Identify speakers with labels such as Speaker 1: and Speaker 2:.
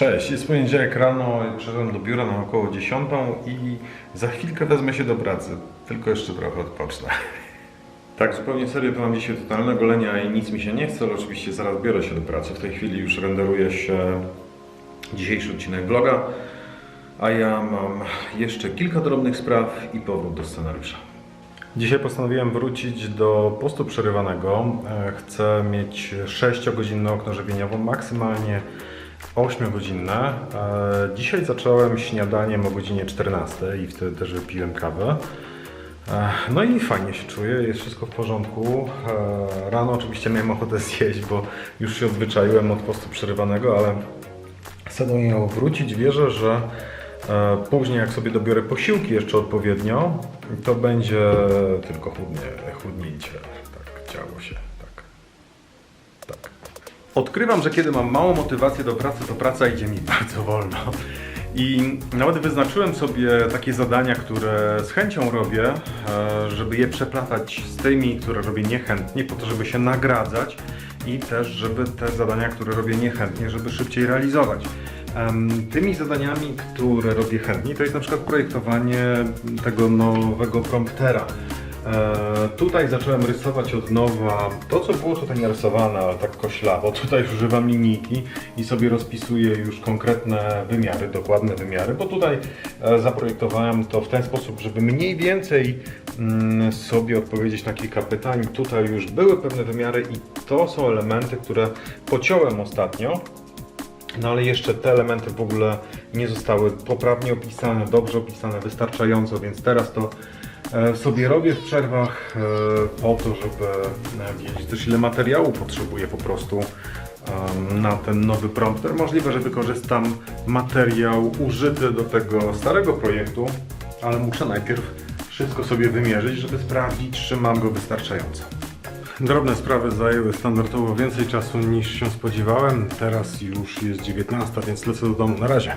Speaker 1: Cześć, jest poniedziałek rano, przyszedłem do biura na około 10 i za chwilkę wezmę się do pracy. Tylko jeszcze trochę odpocznę. Tak, zupełnie serio to mam dzisiaj totalne golenia i nic mi się nie chce, ale oczywiście zaraz biorę się do pracy. W tej chwili już renderuje się dzisiejszy odcinek vloga, a ja mam jeszcze kilka drobnych spraw i powrót do scenariusza. Dzisiaj postanowiłem wrócić do postu przerywanego. E, Chcę mieć 6-godzinne okno żywieniowe, maksymalnie 8-godzinne. E, Dzisiaj zacząłem śniadaniem o godzinie 14 i wtedy też wypiłem kawę. E, No i fajnie się czuję, jest wszystko w porządku. E, Rano oczywiście miałem ochotę zjeść, bo już się odzwyczaiłem od postu przerywanego, ale chcę do niego wrócić. Wierzę, że e, później jak sobie dobiorę posiłki jeszcze odpowiednio, to będzie tylko chudnie, chudnięcie. Tak, działo się. Odkrywam, że kiedy mam małą motywację do pracy, to praca idzie mi bardzo wolno. I nawet wyznaczyłem sobie takie zadania, które z chęcią robię, e, żeby je przeplatać z tymi, które robię niechętnie, po to, żeby się nagradzać i też, żeby te zadania, które robię niechętnie, żeby szybciej realizować. Tymi zadaniami, które robię chętnie, to jest na przykład projektowanie tego nowego promptera. E, tutaj zacząłem rysować od nowa to, co było tutaj narysowane, ale tak koślawo. Tutaj używam linijki i sobie rozpisuję już konkretne wymiary, dokładne wymiary, bo tutaj e, zaprojektowałem to w ten sposób, żeby mniej więcej mm, sobie odpowiedzieć na kilka pytań. Tutaj już były pewne wymiary i to są elementy, które pociąłem ostatnio. No ale jeszcze te elementy w ogóle nie zostały poprawnie opisane, dobrze opisane, wystarczająco, więc teraz to e, sobie robię w przerwach e, po to, żeby e, wiedzieć też ile materiału potrzebuję po prostu na ten nowy prompter. Możliwe, że wykorzystam materiał użyty do tego starego projektu, ale muszę najpierw wszystko sobie wymierzyć, żeby sprawdzić, czy mam go wystarczająco. Drobne sprawy zajęły standardowo więcej czasu niż się spodziewałem. Teraz już jest 19, więc lecę do domu. Na razie.